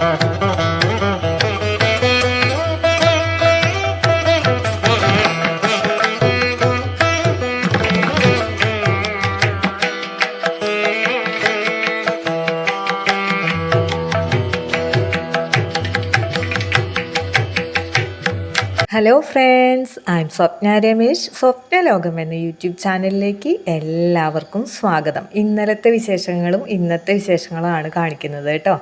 Thank you. Hello friends I'm Swapna Ramesh Swapna ലോകം എന്ന YouTube ചാനലിലേക്ക് എല്ലാവർക്കും സ്വാഗതം. ഇന്നലത്തെ വിശേഷങ്ങളും ഇന്നത്തെ വിശേഷങ്ങളുമാണ് കാണിക്കുന്നത് കേട്ടോ.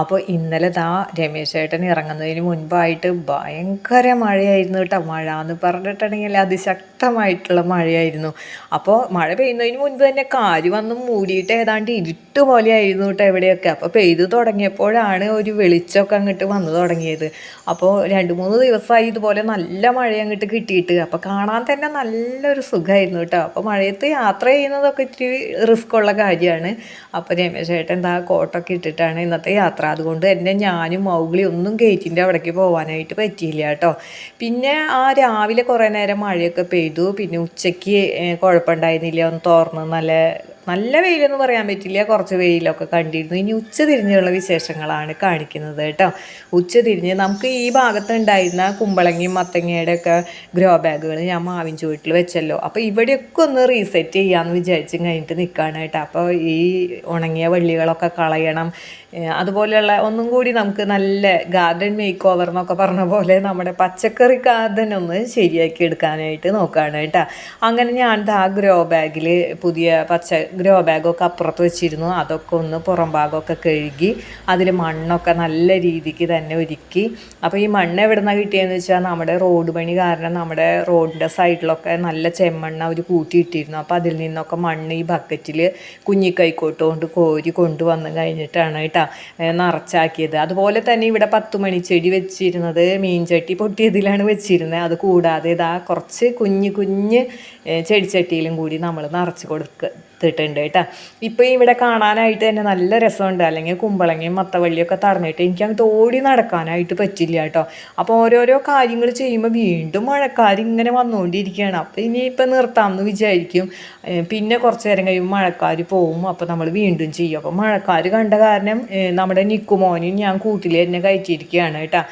അപ്പോൾ ഇന്നലെ ദാ രമേശ് ഏട്ടൻ ഇറങ്ങുന്നതിന് മുൻപായിട്ട് ഭയങ്കര മഴയായിരുന്നു കേട്ടോ. മഴ എന്ന് പറഞ്ഞിട്ടുണ്ടെങ്കിൽ അതിശക്തമായിട്ടുള്ള മഴയായിരുന്നു. അപ്പോൾ മഴ പെയ്യുന്നതിന് മുൻപ് തന്നെ കാര് വന്ന് മൂടിയിട്ട് ഏതാണ്ട് ഇരുട്ട് പോലെയായിരുന്നു കേട്ടോ എവിടെയൊക്കെ അപ്പോൾ പെയ്ത് തുടങ്ങിയപ്പോഴാണ് ഒരു വെളിച്ചമൊക്കെ അങ്ങോട്ട് വന്നു തുടങ്ങിയത്. അപ്പോൾ രണ്ട് മൂന്ന് ദിവസമായി ഇതുപോലെ നല്ല മഴ അങ്ങോട്ട് കിട്ടിയിട്ട്. അപ്പോൾ കാണാൻ തന്നെ നല്ലൊരു സുഖമായിരുന്നു കേട്ടോ. അപ്പോൾ മഴയത്ത് യാത്ര ചെയ്യുന്നതൊക്കെ ഇത്തിരി റിസ്ക് ഉള്ള കാര്യമാണ്. അപ്പോൾ രമേശ് ചേട്ടൻ എന്താ കോട്ടൊക്കെ ഇട്ടിട്ടാണ് ഇന്നത്തെ യാത്ര. അതുകൊണ്ട് തന്നെ ഞാനും മൗഗ്ലി ഒന്നും ഗേറ്റിന്റെ അവിടേക്ക് പോകാനായിട്ട് പറ്റിയില്ല കേട്ടോ. പിന്നെ ആ രാവിലെ കുറേ നേരം മഴയൊക്കെ പെയ്തു. പിന്നെ ഉച്ചയ്ക്ക് കുഴപ്പമുണ്ടായിരുന്നില്ല. ഒന്ന് തുറന്ന് നല്ല നല്ല വെയിലെന്ന് പറയാൻ പറ്റില്ല. കുറച്ച് വെയിലൊക്കെ കണ്ടിരുന്നു. ഇനി ഉച്ച തിരിഞ്ഞുള്ള വിശേഷങ്ങളാണ് കാണിക്കുന്നത് കേട്ടോ. ഉച്ച തിരിഞ്ഞ് നമുക്ക് ഈ ഭാഗത്തുണ്ടായിരുന്ന കുമ്പളങ്ങയും മത്തങ്ങയുടെ ഒക്കെ ഗ്രോ ബാഗുകൾ ഞാൻ മാവിൻ ചുവട്ടിൽ വെച്ചല്ലോ. അപ്പോൾ ഇവിടെയൊക്കെ ഒന്ന് റീസെറ്റ് ചെയ്യാമെന്ന് വിചാരിച്ച് കഴിഞ്ഞിട്ട് നിൽക്കുകയാണ് കേട്ടോ. അപ്പോൾ ഈ ഉണങ്ങിയ വള്ളികളൊക്കെ കളയണം. അതുപോലെയുള്ള ഒന്നും കൂടി നമുക്ക് നല്ല ഗാർഡൻ മേക്ക് ഓവർ എന്നൊക്കെ പറഞ്ഞ പോലെ നമ്മുടെ പച്ചക്കറി ഗാർഡൻ ഒന്ന് ശരിയാക്കി എടുക്കാനായിട്ട് നോക്കുകയാണ് കേട്ടോ. അങ്ങനെ ഞാൻ ആ ഗ്രോ ബാഗിൽ പുതിയ പച്ച ഗ്രോ ബാഗൊക്കെ അപ്പുറത്ത് വെച്ചിരുന്നു. അതൊക്കെ ഒന്ന് പുറം ഭാഗമൊക്കെ കഴുകി അതിൽ മണ്ണൊക്കെ നല്ല രീതിക്ക് തന്നെ ഒരുക്കി. അപ്പോൾ ഈ മണ്ണ് എവിടെ നിന്നാണ് കിട്ടിയതെന്ന് വെച്ചാൽ നമ്മുടെ റോഡ് പണി കാരണം നമ്മുടെ റോഡിന്റെ സൈഡിലൊക്കെ നല്ല ചെമ്മണ്ണ അവർ കൂട്ടിയിട്ടിരുന്നു. അപ്പോൾ അതിൽ നിന്നൊക്കെ മണ്ണ് ഈ ബക്കറ്റിൽ കുഞ്ഞിക്കൈക്കോട്ട് കൊണ്ട് കോരി കൊണ്ടുവന്ന് കഴിഞ്ഞിട്ടാണ് കേട്ടോ നിറച്ചാക്കിയത്. അതുപോലെ തന്നെ ഇവിടെ പത്ത് മണിച്ചെടി വെച്ചിരുന്നത് മീൻചട്ടി പൊട്ടിയതിലാണ് വെച്ചിരുന്നത്. അത് കൂടാതെ ഇതാ കുറച്ച് കുഞ്ഞ് കുഞ്ഞ് ചെടിച്ചട്ടിയിലും കൂടി നമ്മൾ നിറച്ച് കൊടുത്തിട്ടുണ്ട് കേട്ടോ. ഇപ്പോൾ ഇവിടെ കാണാനായിട്ട് തന്നെ നല്ല രസമുണ്ട്. അല്ലെങ്കിൽ കുമ്പളങ്ങയും മത്തവള്ളിയൊക്കെ തടഞ്ഞിട്ട് എനിക്ക് അങ്ങ് തോടി നടക്കാനായിട്ട് പറ്റില്ല കേട്ടോ. അപ്പോൾ ഓരോരോ കാര്യങ്ങൾ ചെയ്യുമ്പോൾ വീണ്ടും മഴക്കാർ ഇങ്ങനെ വന്നുകൊണ്ടിരിക്കുകയാണ്. അപ്പോൾ ഇനിയിപ്പോൾ നിർത്താമെന്ന് വിചാരിക്കും. പിന്നെ കുറച്ച് നേരം കഴിയുമ്പോൾ മഴക്കാർ പോവും. അപ്പോൾ നമ്മൾ വീണ്ടും ചെയ്യും. അപ്പോൾ മഴക്കാർ കണ്ട കാരണം നമ്മുടെ നിക്കുമോനും ഞാൻ കൂട്ടിൽ തന്നെ കയറ്റിയിരിക്കുകയാണ് കേട്ടോ.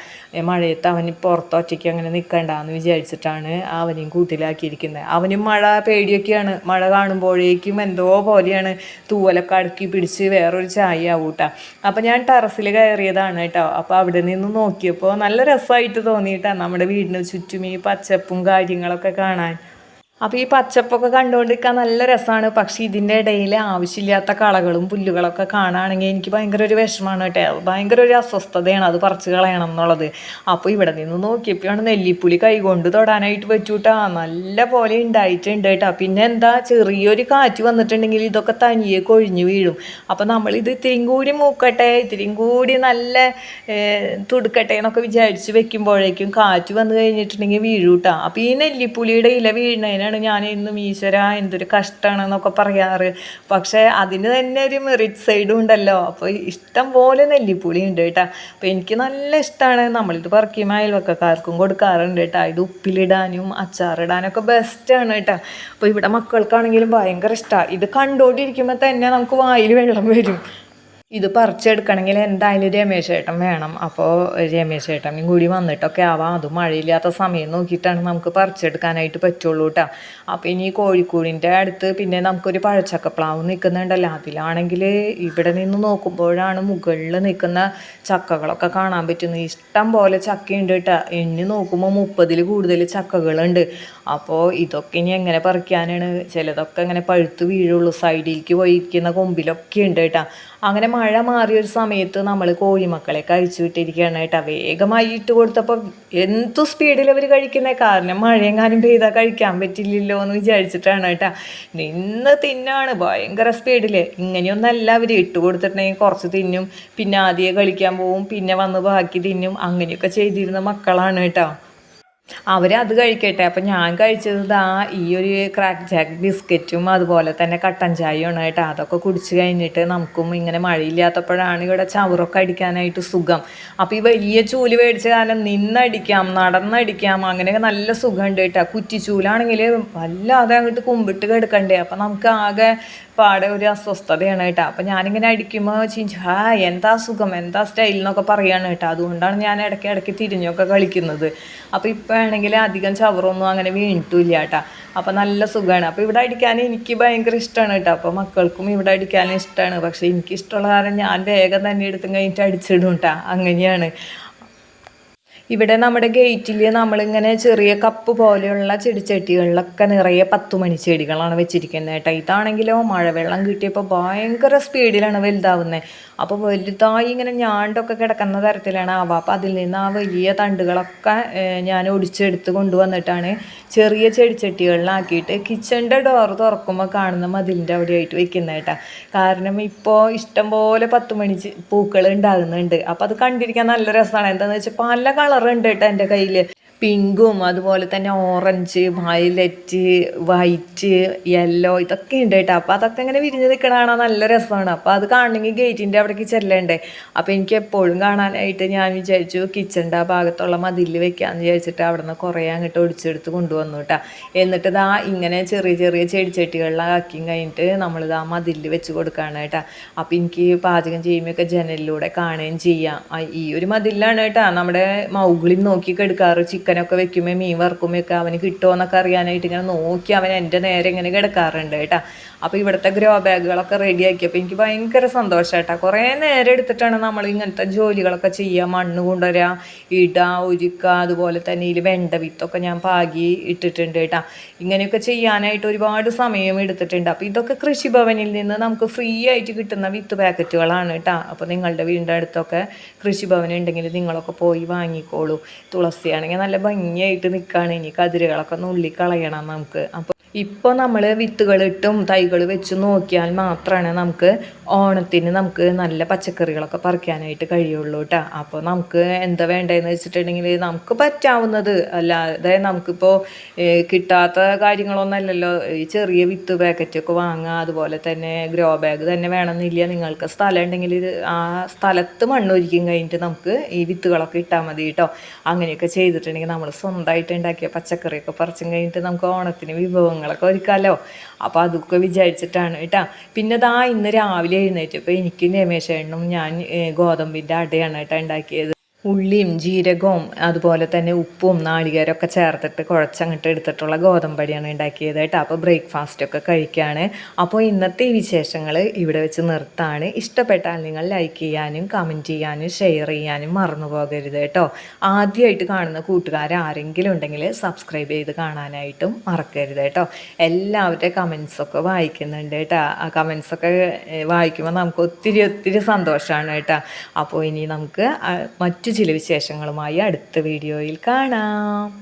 മഴയത്ത് അവന് പുറത്ത് ഒറ്റയ്ക്ക് അങ്ങനെ നിൽക്കണ്ടെന്ന് വിചാരിച്ചിട്ടാണ് അവനെയും കൂട്ടിലാക്കിയിരിക്കുന്നത്. അവനും മഴ പേടിയൊക്കെയാണ്. മഴ കാണുമ്പോഴേക്കും എന്തോ പോലെയാണ് തൂവലൊക്കെ അടുക്കി പിടിച്ച് വേറൊരു ചായ ആവും കേട്ടോ അപ്പോൾ ഞാൻ ടെറസിൽ കയറിയതാണ് കേട്ടോ. അപ്പോൾ അവിടെ നിന്ന് നോക്കിയപ്പോൾ നല്ല രസമായിട്ട് തോന്നിയിട്ടാണ് നമ്മുടെ വീടിന് ചുറ്റും ഈ പച്ചപ്പും കാര്യങ്ങളൊക്കെ കാണാൻ. അപ്പോൾ ഈ പച്ചപ്പൊക്കെ കണ്ടുകൊണ്ടിരിക്കാൻ നല്ല രസമാണ് പക്ഷേ ഇതിന്റെ ഇടയിൽ ആവശ്യമില്ലാത്ത കളകളും പുല്ലുകളൊക്കെ കാണുകയാണെങ്കിൽ എനിക്ക് ഭയങ്കര ഒരു വിഷമമാണ് കേട്ടോ. ഭയങ്കര ഒരു അസ്വസ്ഥതയാണ് അത് പറിച്ച് കളയണം എന്നുള്ളത്. അപ്പോൾ ഇവിടെ നിന്ന് നോക്കിയപ്പോഴാണ് നെല്ലിപ്പുളി കൈകൊണ്ട് തൊടാനായിട്ട് പറ്റൂട്ടാ. നല്ല പോലെ ഉണ്ടായിട്ടുണ്ട് കേട്ടോ. പിന്നെ എന്താ ചെറിയൊരു കാറ്റ് വന്നിട്ടുണ്ടെങ്കിൽ ഇതൊക്കെ തനിയെ കൊഴിഞ്ഞു വീഴും. അപ്പോൾ നമ്മളിത് ഇത്തിരിയും കൂടി മൂക്കട്ടെ ഇത്തിരിയും കൂടി നല്ല തുടുക്കട്ടെ എന്നൊക്കെ വിചാരിച്ച് വെക്കുമ്പോഴേക്കും കാറ്റ് വന്നു കഴിഞ്ഞിട്ടുണ്ടെങ്കിൽ വീഴൂട്ടാ. അപ്പോൾ ഈ നെല്ലിപ്പുളിയുടെ ഇല വീഴുന്നതിനാണ് ഞാൻ ഇന്നും ഈശ്വര എന്തൊരു കഷ്ടമാണെന്നൊക്കെ പറയാറ്. പക്ഷേ അതിന് തന്നെ ഒരു മെറിറ്റ് സൈഡും ഉണ്ടല്ലോ. അപ്പോൾ ഇഷ്ടം പോലെ നെല്ലിപ്പുളി ഉണ്ട് കേട്ടോ. അപ്പോൾ എനിക്ക് നല്ല ഇഷ്ടമാണ്. നമ്മളിത് പറിക്കുമ്പോൾ അയൽവക്കക്കാർക്കും കൊടുക്കാറുണ്ട് കേട്ടോ. ഇത് ഉപ്പിലിടാനും അച്ചാറിടാനൊക്കെ ബെസ്റ്റാണ് കേട്ടോ. അപ്പോൾ ഇവിടെ മക്കൾക്കാണെങ്കിലും ഭയങ്കര ഇഷ്ടമാണ് ഇത് കണ്ടുകൊണ്ടിരിക്കുമ്പോൾ തന്നെ നമുക്ക് വായിൽ വെള്ളം വരും. ഇത് പറിച്ചെടുക്കണമെങ്കിൽ എന്തായാലും രമേശ് ചേട്ടൻ വേണം. അപ്പോൾ രമേശ് ചേട്ടനും കൂടി വന്നിട്ടൊക്കെ ആവാം. അത് മഴയില്ലാത്ത സമയം നോക്കിയിട്ടാണ് നമുക്ക് പറിച്ചെടുക്കാനായിട്ട് പറ്റുള്ളൂ കേട്ടോ അപ്പോൾ ഇനി കോഴിക്കോടിന്റെ അടുത്ത് പിന്നെ നമുക്കൊരു പഴച്ചക്കപ്ലാവ് നിൽക്കുന്നുണ്ടല്ലോ. അതിലാണെങ്കിൽ ഇവിടെ നിന്ന് നോക്കുമ്പോഴാണ് മുകളിൽ നിൽക്കുന്ന ചക്കകളൊക്കെ കാണാൻ പറ്റുന്നത്. ഇഷ്ടം പോലെ ചക്കയുണ്ട് കേട്ടോ എണ്ണി നോക്കുമ്പോൾ മുപ്പതിൽ കൂടുതൽ ചക്കകളുണ്ട്. അപ്പോൾ ഇതൊക്കെ ഇനി എങ്ങനെ പറിക്കാനാണ്? ചിലതൊക്കെ അങ്ങനെ പഴുത്ത് വീഴുള്ളൂ. സൈഡിലേക്ക് പോയിരിക്കുന്ന കൊമ്പിലൊക്കെ ഉണ്ട് കേട്ടോ. അങ്ങനെ മഴ മാറിയൊരു സമയത്ത് നമ്മൾ കോഴിമക്കളെ കഴിച്ചു വിട്ടിരിക്കുകയാണ് കേട്ടോ. വേഗമായി ഇട്ട് കൊടുത്തപ്പോൾ എന്തു സ്പീഡിൽ അവർ കഴിക്കുന്നത് കാരണം മഴയെങ്ങാനും പെയ്താൽ കഴിക്കാൻ പറ്റില്ലല്ലോ എന്ന് വിചാരിച്ചിട്ടാണ് കേട്ടോ. നിന്ന് തിന്നാണ് ഭയങ്കര സ്പീഡിൽ ഇങ്ങനെയൊന്നല്ല അവർ ഇട്ട് കൊടുത്തിട്ടുണ്ടെങ്കിൽ കുറച്ച് തിന്നും പിന്നെ ആദ്യം കളിക്കാൻ പോവും പിന്നെ വന്ന് ബാക്കി തിന്നും അങ്ങനെയൊക്കെ ചെയ്തിരുന്ന മക്കളാണ് കേട്ടോ. അവർ അത് കഴിക്കട്ടെ. അപ്പം ഞാൻ കഴിച്ചത് ദാ ഈ ഒരു ക്രാക്ക് ജാക്ക് ബിസ്ക്കറ്റും അതുപോലെ തന്നെ കട്ടൻ ചായയാണ് കേട്ടോ അതൊക്കെ കുടിച്ച് കഴിഞ്ഞിട്ട് നമുക്കും ഇങ്ങനെ മഴയില്ലാത്തപ്പോഴാണ് ഇവിടെ ചവറൊക്കെ അടിക്കാനായിട്ട് സുഖം. അപ്പോൾ ഈ വലിയ ചൂൽ മേടിച്ച കാരണം നിന്നടിക്കാം നടന്നടിക്കാം അങ്ങനെയൊക്കെ നല്ല സുഖമുണ്ട് കേട്ടോ. കുറ്റിച്ചൂലാണെങ്കിൽ വല്ലാതെ അങ്ങോട്ട് കുമ്പിട്ട് കിടക്കണ്ടേ. അപ്പം നമുക്ക് ആകെ പാടെ ഒരു അസ്വസ്ഥതയാണ് കേട്ടോ. അപ്പം ഞാനിങ്ങനെ അടിക്കുമ്പോൾ ചിഞ്ചു ഹാ എന്താ സുഖം? എന്താ സ്റ്റൈൽ എന്നൊക്കെ പറയാണ് കേട്ടോ. അതുകൊണ്ടാണ് ഞാൻ ഇടയ്ക്ക് ഇടയ്ക്ക് തിരിഞ്ഞൊക്കെ കളിക്കുന്നത്. അപ്പോൾ ഇപ്പം ആണെങ്കിൽ അധികം ചവറൊന്നും അങ്ങനെ വീണിട്ടില്ല കേട്ടോ. അപ്പോൾ നല്ല സുഖമാണ് അപ്പോൾ ഇവിടെ അടിക്കാൻ എനിക്ക് ഭയങ്കര ഇഷ്ടമാണ് കേട്ടോ. അപ്പോൾ മക്കൾക്കും ഇവിടെ അടിക്കാൻ ഇഷ്ടമാണ് പക്ഷേ എനിക്ക് ഇഷ്ടമുള്ള കാരണം ഞാൻ വേഗം തന്നെ എടുത്തും കഴിഞ്ഞിട്ട് അടിച്ചിടും കേട്ടോ. അങ്ങനെയാണ്. ഇവിടെ നമ്മുടെ ഗേറ്റിൽ നമ്മളിങ്ങനെ ചെറിയ കപ്പ് പോലെയുള്ള ചെടിച്ചട്ടികളിലൊക്കെ നിറയെ പത്തുമണി ചെടികളാണ് വെച്ചിരിക്കുന്നത് കേട്ടോ. ഇതാണെങ്കിലോ മഴവെള്ളം കിട്ടിയപ്പോൾ ഭയങ്കര സ്പീഡിലാണ് വലുതാവുന്നത് അപ്പോൾ വലുതായി ഇങ്ങനെ ഞാണ്ടൊക്കെ കിടക്കുന്ന തരത്തിലാണ് ആവ അപ്പോൾ അതിൽ നിന്ന് ആ വലിയ തണ്ടുകളൊക്കെ ഞാൻ ഒടിച്ചെടുത്ത് കൊണ്ടുവന്നിട്ടാണ് ചെറിയ ചെടിച്ചട്ടികളിലാക്കിയിട്ട് കിച്ചണിന്റെ ഡോർ തുറക്കുമ്പോൾ കാണുന്ന മതിലിന്റെ അവിടെയായിട്ട് വെക്കുന്നത് കേട്ടോ. കാരണം ഇപ്പോൾ ഇഷ്ടംപോലെ പത്ത് മണി പൂക്കൾ ഉണ്ടാകുന്നുണ്ട്. അപ്പോൾ അത് കണ്ടിരിക്കാൻ നല്ല രസമാണ്. എന്താണെന്ന് വെച്ചാൽ പല കളറുണ്ട് കേട്ടോ എന്റെ കയ്യിൽ പിങ്കും അതുപോലെ തന്നെ ഓറഞ്ച് വയലറ്റ് വൈറ്റ് യെല്ലോ ഇതൊക്കെ ഉണ്ട് കേട്ടോ അപ്പോൾ അതൊക്കെ ഇങ്ങനെ വിരിഞ്ഞ് നിൽക്കണ നല്ല രസമാണ് അപ്പോൾ അത് കാണണമെങ്കിൽ ഗേറ്റിന്റെ അവിടേക്ക് ചെല്ലണ്ടേ? അപ്പോൾ എനിക്ക് എപ്പോഴും കാണാനായിട്ട് ഞാൻ വിചാരിച്ചു കിച്ചണിന്റെ ആ ഭാഗത്തുള്ള മതിലിൽ വെക്കാമെന്ന് വിചാരിച്ചിട്ട് അവിടെ നിന്ന് കുറേ അങ്ങോട്ട് ഒടിച്ചെടുത്ത് കൊണ്ടുവന്നു കേട്ടോ എന്നിട്ട് ഇതാ ഇങ്ങനെ ചെറിയ ചെറിയ ചെടിച്ചട്ടികളിലാക്കിയും കഴിഞ്ഞിട്ട് നമ്മളിത് ആ മതിലിൽ വെച്ച് കൊടുക്കുകയാണ് കേട്ടോ അപ്പോൾ എനിക്ക് പാചകം ചെയ്യുമ്പോഴൊക്കെ ജനലിലൂടെ കാണുകയും ചെയ്യാം. ഈ ഒരു മതിലാണ് കേട്ടോ നമ്മുടെ മൗഗിളിൽ നോക്കി കെടുക്കാറ് ചിക്കൻ ചിക്കനൊക്കെ വെക്കുമ്പോൾ മീൻ വറുക്കുമ്പോഴൊക്കെ അവന് കിട്ടുമോ എന്നൊക്കെ അറിയാനായിട്ട് ഇങ്ങനെ നോക്കി അവൻ എന്റെ നേരെ ഇങ്ങനെ കിടക്കാറുണ്ട് കേട്ടോ. അപ്പോൾ ഇവിടുത്തെ ഗ്രോ ബാഗുകളൊക്കെ റെഡിയാക്കിയപ്പോൾ എനിക്ക് ഭയങ്കര സന്തോഷം കേട്ടോ. കുറേ നേരം എടുത്തിട്ടാണ് നമ്മൾ ഇങ്ങനത്തെ ജോലികളൊക്കെ ചെയ്യുക. മണ്ണ് കൊണ്ടുവരിക ഇടുക ഒരുക്കുക അതുപോലെ തന്നെ ഇതിൽ വെണ്ട വിത്തൊക്കെ ഞാൻ പാകി ഇട്ടിട്ടുണ്ട് കേട്ടോ. ഇങ്ങനെയൊക്കെ ചെയ്യാനായിട്ട് ഒരുപാട് സമയം എടുത്തിട്ടുണ്ട്. അപ്പോൾ ഇതൊക്കെ കൃഷിഭവനിൽ നിന്ന് നമുക്ക് ഫ്രീ ആയിട്ട് കിട്ടുന്ന വിത്ത് പാക്കറ്റുകളാണ് കേട്ടോ. അപ്പോൾ നിങ്ങളുടെ വീടിന്റെ അടുത്തൊക്കെ കൃഷിഭവൻ ഉണ്ടെങ്കിൽ നിങ്ങളൊക്കെ പോയി വാങ്ങിക്കോളൂ. തുളസിയാണെങ്കിൽ നല്ല ഭംഗിയായിട്ട് നിൽക്കുകയാണ് ഇനി കതിരുകളൊക്കെ ഉള്ളി കളയണം നമുക്ക്. അപ്പോൾ ഇപ്പോൾ നമ്മൾ വിത്തുകളിട്ടും തൈകൾ വെച്ച് നോക്കിയാൽ മാത്രമാണ് നമുക്ക് ഓണത്തിന് നമുക്ക് നല്ല പച്ചക്കറികളൊക്കെ പറിക്കാനായിട്ട് കഴിയുള്ളൂ കേട്ടോ അപ്പോൾ നമുക്ക് എന്താ വേണ്ടതെന്ന് വെച്ചിട്ടുണ്ടെങ്കിൽ നമുക്ക് പറ്റാവുന്നത് അല്ലാതെ നമുക്കിപ്പോൾ കിട്ടാത്ത കാര്യങ്ങളൊന്നുമല്ലല്ലോ ഈ ചെറിയ വിത്ത് പാക്കറ്റൊക്കെ വാങ്ങുക അതുപോലെ തന്നെ ഗ്രോ ബാഗ് തന്നെ വേണമെന്നില്ല. നിങ്ങൾക്ക് സ്ഥലം ഉണ്ടെങ്കിൽ ആ സ്ഥലത്ത് മണ്ണൊരിക്കും കഴിഞ്ഞിട്ട് നമുക്ക് ഈ വിത്തുകളൊക്കെ ഇട്ടാൽ മതി കേട്ടോ അങ്ങനെയൊക്കെ ചെയ്തിട്ടുണ്ടെങ്കിൽ നമ്മൾ സ്വന്തമായിട്ട് ഉണ്ടാക്കിയ പച്ചക്കറിയൊക്കെ പറിച്ചും കഴിഞ്ഞിട്ട് നമുക്ക് ഓണത്തിന് വിഭവങ്ങളൊക്കെ ഒരുക്കാമല്ലോ അപ്പോൾ അതൊക്കെ വിചാരിച്ചിട്ടാണ് കേട്ടോ. പിന്നെ ദാ ഇന്ന് രാവിലെ എഴുന്നേറ്റപ്പോൾ എനിക്ക് രമേശേണ്ണും ഞാൻ ഗോതമ്പിന്റെ അടയാണ് കേട്ടോ ഉണ്ടാക്കിയത്. ഉള്ളിയും ജീരകവും അതുപോലെ തന്നെ ഉപ്പും നാളികേരമൊക്കെ ചേർത്തിട്ട് കുഴച്ചങ്ങോട്ട് എടുത്തിട്ടുള്ള ഗോതമ്പടിയാണ് ഉണ്ടാക്കിയത് കേട്ടോ. അപ്പോൾ ബ്രേക്ക്ഫാസ്റ്റൊക്കെ കഴിക്കുകയാണ് അപ്പോൾ ഇന്നത്തെ ഈ വിശേഷങ്ങൾ ഇവിടെ വെച്ച് നിർത്താണ്. ഇഷ്ടപ്പെട്ടാൽ നിങ്ങൾ ലൈക്ക് ചെയ്യാനും കമന്റ് ചെയ്യാനും ഷെയർ ചെയ്യാനും മറന്നു പോകരുത് കേട്ടോ. ആദ്യമായിട്ട് കാണുന്ന കൂട്ടുകാർ ആരെങ്കിലും ഉണ്ടെങ്കിൽ സബ്സ്ക്രൈബ് ചെയ്ത് കാണാനായിട്ടും മറക്കരുത് കേട്ടോ. എല്ലാവരുടെ കമൻസൊക്കെ വായിക്കുന്നുണ്ട് കേട്ടോ. ആ കമൻസൊക്കെ വായിക്കുമ്പോൾ നമുക്ക് ഒത്തിരി ഒത്തിരി സന്തോഷമാണ് കേട്ടോ. അപ്പോൾ ഇനി നമുക്ക് ചില വിശേഷങ്ങളുമായി അടുത്ത വീഡിയോയിൽ കാണാം.